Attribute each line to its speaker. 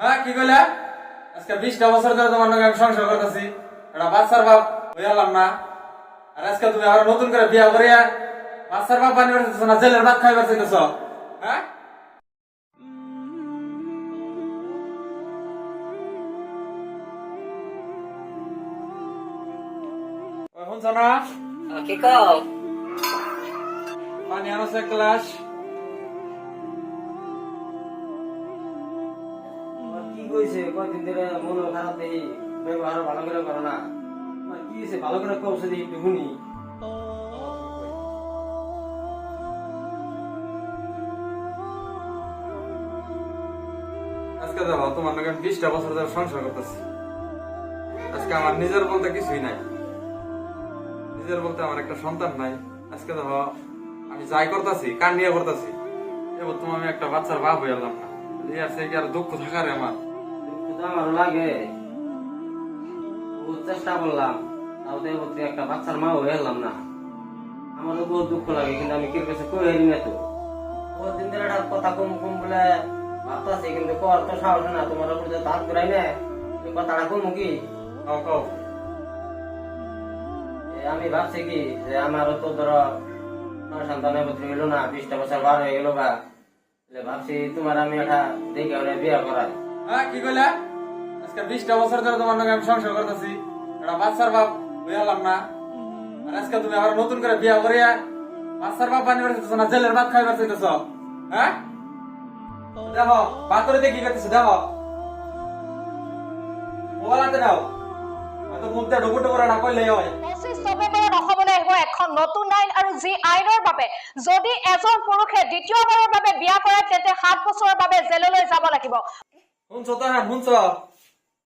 Speaker 1: হ্যাঁ কি কইলা? আজকে বিশটা বছর ধরে তোমার নাকি আমি সংসার করতেছি। একটা বাচ্চার বাপ হয়ে না আর আজকে তুমি আবার নতুন করে বিয়া করিয়া বাচ্চার বাপ বানিয়ে বেড়াইতেছো না জেলের ভাত খাইবার চাইতেছ? হ্যাঁ? শুনছ না?
Speaker 2: কি কও?
Speaker 1: পানি আনছে এক গ্লাস।
Speaker 3: কইছে, কয়দিন ধরে মন খারাপ ব্যবহার ভালো করে করো না। কি ভালো করে দিই
Speaker 1: আজকে দেখো, তোমার নাকি বিশটা বছর ধরে সংসার করতেছি। আজকে আমার নিজের বলতে কিছুই নাই। নিজের বলতে আমার একটা সন্তান নাই। আজকে দেখো, আমি যাই করতেছি কান নিয়ে করতেছি। এবার তোমার আমি একটা বাচ্চার বাপ হয়ে গেলাম না। এই আর সেই কি আর দুঃখ থাকার আমার?
Speaker 3: আমারও লাগে। চেষ্টা করলাম। তাও একটা বাচ্চার মা হয়ে এলাম না। আমারও দুঃখ লাগে, কিন্তু আমি তো। বহুত দিন ধরে একটা কথা কম কম বলে ভাবতেছি, কিন্তু কর তো সাহস না। তোমার উপর ঘুরাই এই কথাটা কম কি? আমি ভাবছি কি, যে আমারও তো ধরো সন্তানের পুত্র হইল না, বিশটা বছর বার হয়ে গেল বা। ভাবছি তোমার আমি একটা দেখে বিয়ে করাই।
Speaker 1: হ্যাঁ কি কইলা? আজকে বিশটা বছর ধরে তোমার নাকি আমি সংসার করতেছি। একটা বাচ্চার বাপ হয়ে না? আর আজকে তুমি আবার নতুন করে বিয়া করিয়া বাচ্চার বাপ বানিয়ে বেড়াইতেছো না জেলের ভাত খাইবার চাইতেছ? হ্যাঁ? দেখো বাতরিতে কি করতেছো দেখো। মোবাইল হাতে নাও। হয়তো হয়।
Speaker 4: এখন নতুন আইন আৰু যি আইনৰ বাবে। যদি এজন পুৰুষে দ্বিতীয়বাৰৰ বাবে বিয়া কৰে তেন্তে সাত বছৰৰ বাবে জেললৈ যাব লাগিব।
Speaker 1: শুনছো তো হ্যাঁ শুনছো।